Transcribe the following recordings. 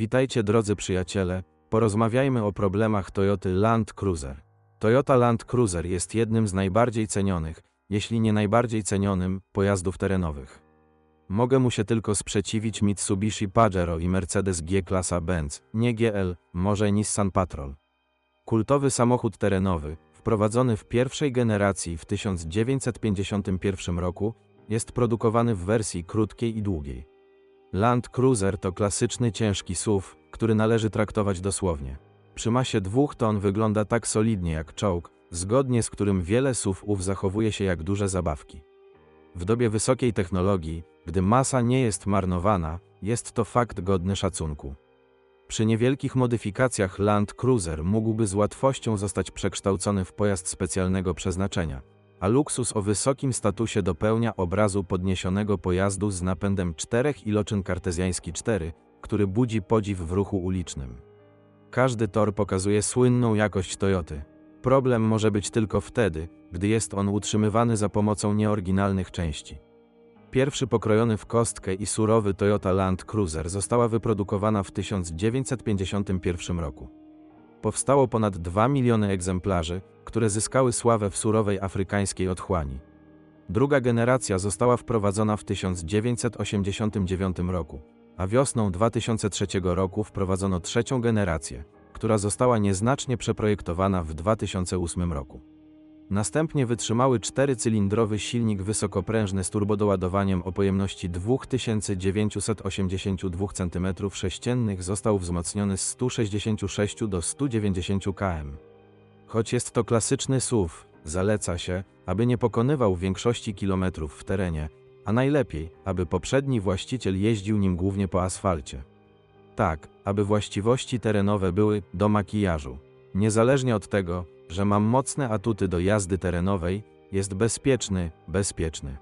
Witajcie drodzy przyjaciele, porozmawiajmy o problemach Toyoty Land Cruiser. Toyota Land Cruiser jest jednym z najbardziej cenionych, jeśli nie najbardziej cenionym, pojazdów terenowych. Mogę mu się tylko sprzeciwić Mitsubishi Pajero i Mercedes G-klasa Benz, nie GL, może Nissan Patrol. Kultowy samochód terenowy, wprowadzony w pierwszej generacji w 1951 roku, jest produkowany w wersji krótkiej i długiej. Land Cruiser to klasyczny ciężki SUV, który należy traktować dosłownie. Przy masie 2 ton wygląda tak solidnie jak czołg, zgodnie z którym wiele SUV-ów zachowuje się jak duże zabawki. W dobie wysokiej technologii, gdy masa nie jest marnowana, jest to fakt godny szacunku. Przy niewielkich modyfikacjach Land Cruiser mógłby z łatwością zostać przekształcony w pojazd specjalnego przeznaczenia, a luksus o wysokim statusie dopełnia obrazu podniesionego pojazdu z napędem czterech iloczyn kartezjański 4, który budzi podziw w ruchu ulicznym. Każdy tor pokazuje słynną jakość Toyoty. Problem może być tylko wtedy, gdy jest on utrzymywany za pomocą nieoryginalnych części. Pierwszy pokrojony w kostkę i surowy Toyota Land Cruiser została wyprodukowana w 1951 roku. Powstało ponad 2 miliony egzemplarzy, które zyskały sławę w surowej afrykańskiej otchłani. Druga generacja została wprowadzona w 1989 roku, a wiosną 2003 roku wprowadzono trzecią generację, która została nieznacznie przeprojektowana w 2008 roku. Następnie wytrzymały czterycylindrowy silnik wysokoprężny z turbodoładowaniem o pojemności 2982 cm3 został wzmocniony z 166 do 190 km. Choć jest to klasyczny SUV, zaleca się, aby nie pokonywał większości kilometrów w terenie, a najlepiej, aby poprzedni właściciel jeździł nim głównie po asfalcie. Tak, aby właściwości terenowe były do makijażu. Niezależnie od tego, że mam mocne atuty do jazdy terenowej, jest bezpieczny, bezpieczny.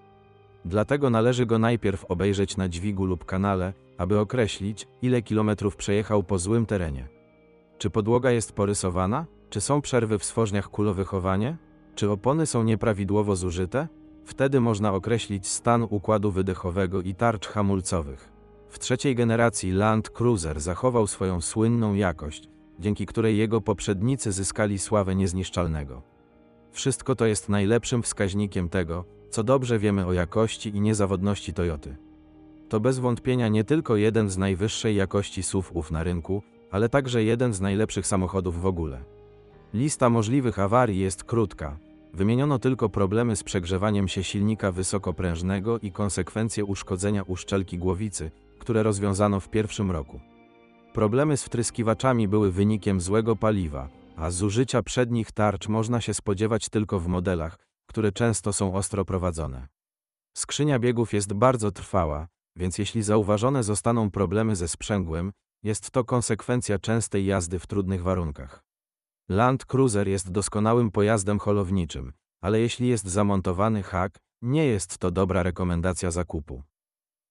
Dlatego należy go najpierw obejrzeć na dźwigu lub kanale, aby określić, ile kilometrów przejechał po złym terenie. Czy podłoga jest porysowana? Czy są przerwy w stworzniach kulowychowanie? Czy opony są nieprawidłowo zużyte? Wtedy można określić stan układu wydechowego i tarcz hamulcowych. W trzeciej generacji Land Cruiser zachował swoją słynną jakość, dzięki której jego poprzednicy zyskali sławę niezniszczalnego. Wszystko to jest najlepszym wskaźnikiem tego, co dobrze wiemy o jakości i niezawodności Toyoty. To bez wątpienia nie tylko jeden z najwyższej jakości SUV-ów na rynku, ale także jeden z najlepszych samochodów w ogóle. Lista możliwych awarii jest krótka. Wymieniono tylko problemy z przegrzewaniem się silnika wysokoprężnego i konsekwencje uszkodzenia uszczelki głowicy, które rozwiązano w pierwszym roku. Problemy z wtryskiwaczami były wynikiem złego paliwa, a zużycia przednich tarcz można się spodziewać tylko w modelach, które często są ostro prowadzone. Skrzynia biegów jest bardzo trwała, więc jeśli zauważone zostaną problemy ze sprzęgłem, jest to konsekwencja częstej jazdy w trudnych warunkach. Land Cruiser jest doskonałym pojazdem holowniczym, ale jeśli jest zamontowany hak, nie jest to dobra rekomendacja zakupu.